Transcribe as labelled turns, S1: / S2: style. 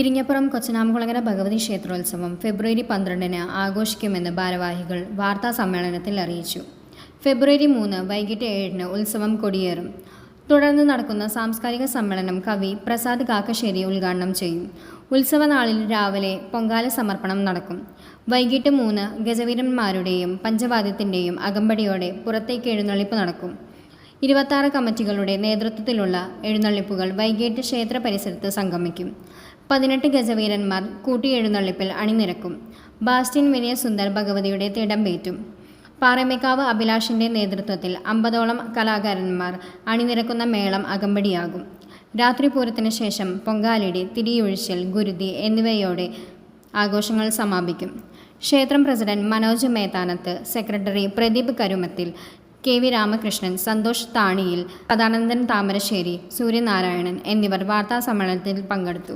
S1: ഇരിങ്ങപ്പുറം കൊച്ചനാമകുളങ്ങര ഭഗവതി ക്ഷേത്രോത്സവം ഫെബ്രുവരി പന്ത്രണ്ടിന് ആഘോഷിക്കുമെന്ന് ഭാരവാഹികൾ വാർത്താ സമ്മേളനത്തിൽ അറിയിച്ചു. ഫെബ്രുവരി മൂന്ന് വൈകിട്ട് ഏഴിന് ഉത്സവം കൊടിയേറും. തുടർന്ന് നടക്കുന്ന സാംസ്കാരിക സമ്മേളനം കവി പ്രസാദ് കാക്കശ്ശേരി ഉദ്ഘാടനം ചെയ്യും. ഉത്സവനാളിൽ രാവിലെ പൊങ്കാല സമർപ്പണം നടക്കും. വൈകിട്ട് മൂന്ന് ഗജവീരന്മാരുടെയും പഞ്ചവാദ്യത്തിന്റെയും അകമ്പടിയോടെ പുറത്തേക്ക് എഴുന്നള്ളിപ്പ് നടക്കും. ഇരുപത്താറ് കമ്മിറ്റികളുടെ നേതൃത്വത്തിലുള്ള എഴുന്നള്ളിപ്പുകൾ വൈകിട്ട് ക്ഷേത്ര പരിസരത്ത് സംഗമിക്കും. പതിനെട്ട് ഗജവീരന്മാർ കൂട്ടി കൂട്ടിയെഴുന്നള്ളിപ്പിൽ അണിനിരക്കും. ബാസ്റ്റിൻ വിനയ സുന്ദർ ഭഗവതിയുടെ തിടമ്പേറ്റും പാറമേക്കാവ് അഭിലാഷിന്റെ നേതൃത്വത്തിൽ അമ്പതോളം കലാകാരന്മാർ അണിനിരക്കുന്ന മേളം അകമ്പടിയാകും. രാത്രി പൂരത്തിന് ശേഷം പൊങ്കാലിടി തിരിയൊഴിച്ചൽ ഗുരുതി എന്നിവയോടെ ആഘോഷങ്ങൾ സമാപിക്കും. ക്ഷേത്രം president Manoj Methanath secretary Pradeep Karumathil K V Ramakrishnan Santhosh Thaniyil Sadanandan Thamarassery Suryanarayanan എന്നിവർ വാർത്താ സമ്മേളനത്തിൽ പങ്കെടുത്തു.